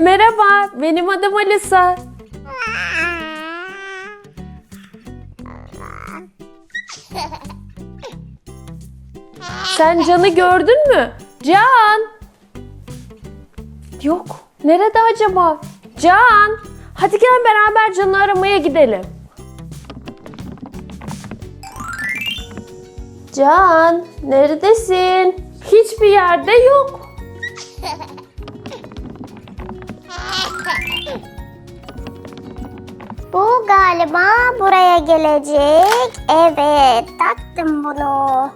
Merhaba, benim adım Alisa. Sen Can'ı gördün mü? Can! Yok. Nerede acaba? Can! Hadi gel beraber Can'ı aramaya gidelim. Can, neredesin? Hiçbir yerde yok. Bu galiba buraya gelecek. Evet, taktım bunu.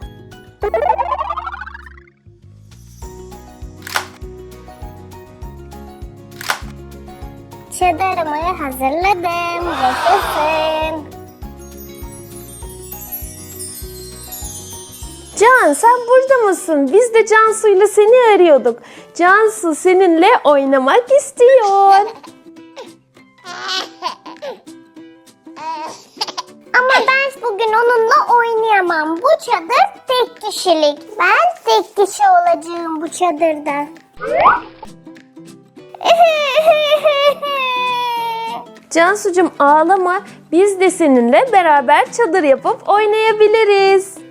Çadırımı hazırladım. Yaşasın. Can sen burada mısın? Biz de Cansu'yla seni arıyorduk. Cansu seninle oynamak istiyor. Ama ben bugün onunla oynayamam. Bu çadır tek kişilik. Ben tek kişi olacağım bu çadırda. Cansu'cum ağlama. Biz de seninle beraber çadır yapıp oynayabiliriz.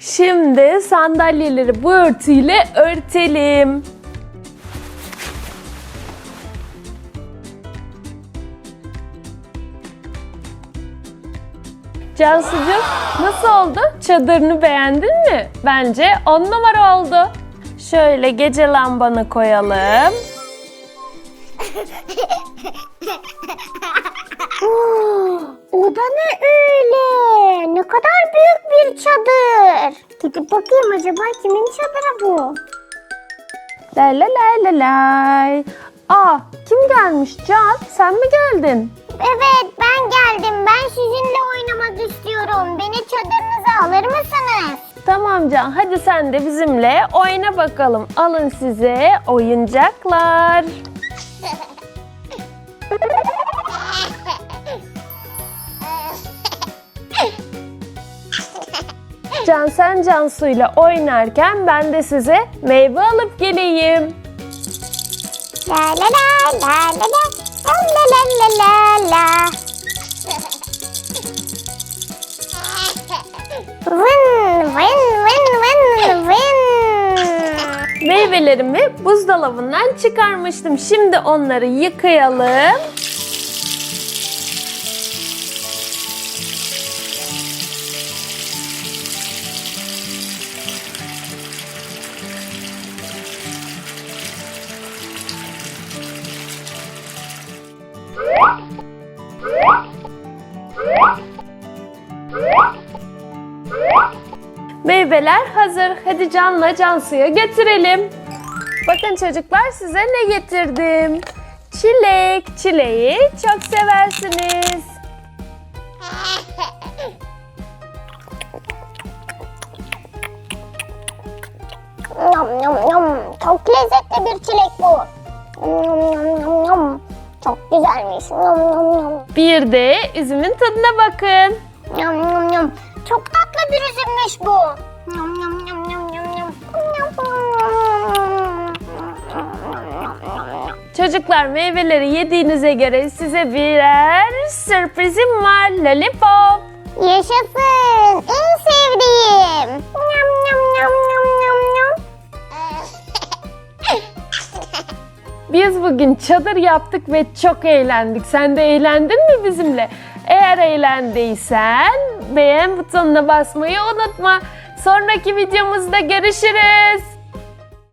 Şimdi sandalyeleri bu örtüyle örtelim. Cansucuğum nasıl oldu? Çadırını beğendin mi? Bence on numara oldu. Şöyle gece lambanı koyalım. O da ne öyle? Ne kadar büyük bir çadır. Gidip bakayım acaba kimin çadırı bu? La la la la lay. Aa kim gelmiş? Can sen mi geldin? Evet ben geldim. Ben sizinle oynamak istiyorum. Beni çadırınıza alır mısınız? Tamam Can hadi sen de bizimle oyna bakalım. Alın size oyuncaklar. Can sen Cansu'yla oynarken ben de size meyve alıp geleyim. La la la la la la la la la la la. Vın vın vın vın vın. Meyvelerimi buzdolabından çıkarmıştım. Şimdi onları yıkayalım. Meyveler hazır. Hadi Can'la Cansu'ya götürelim. Bakın çocuklar size ne getirdim. Çilek. Çileği çok seversiniz. Yum yum yum. Çok lezzetli bir çilek bu. Yum yum yum yum. Çok güzelmiş. Yum yum yum. Bir de üzümün tadına bakın. Yum yum yum. Çok üzümmüş bu. Yum yum yum yum yum yum. Çocuklar meyveleri yediğinize göre size birer sürprizim var. Lollipop. Yaşasın. En sevdiğim. Yum yum yum yum yum yum. Biz bugün çadır yaptık ve çok eğlendik. Sen de eğlendin mi bizimle? Eğer eğlendiysen beğen butonuna basmayı unutma. Sonraki videomuzda görüşürüz.